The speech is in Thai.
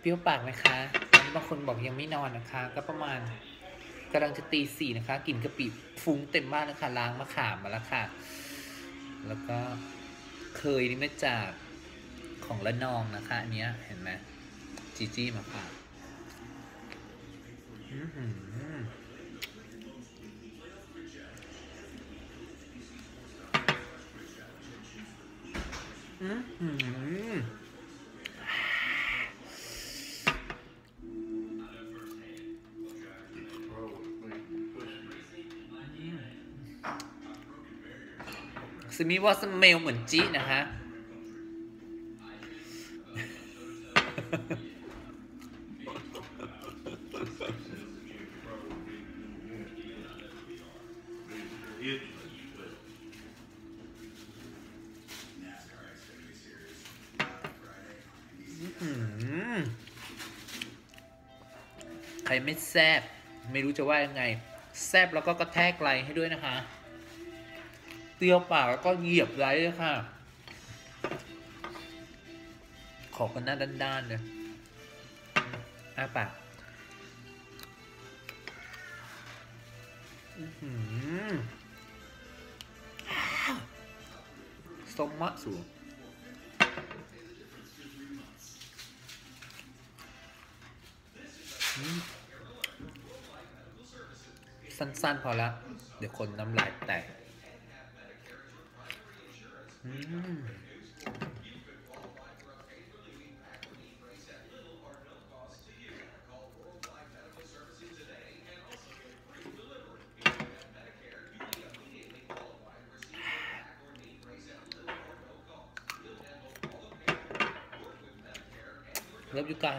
เปรี้ยวปากไหมคะบางคนบอกยังไม่นอนนะคะ ก็ประมาณกำลังจะตีสี่นะคะกลิ่นกะปิฟุ้งเต็มบ้านแล้วค่ะล้างมะขามมาแล้วค่ะ แล้วก็เคยนี่มาจากของละนองนะคะอันเนี้ยเห็นไหมจีจี้มาค่ะอื้อหืออื้ อหือสมิว่าสเมลเหมือนจีนะฮะ ใครไม่แซบไม่รู้จะว่ายังไง แซบแล้วก็กระแทกไหลให้ด้วยนะคะ เตียวปากแล้วก็เหยียบไหลเลยค่ะ ขอกันหน้าด้านๆเลยอ้าปากอื้อหือส้มมะสูงสั้นๆ พอละ เดี๋ยวคนน้ำลายแตก อืมเลิฟยูกาย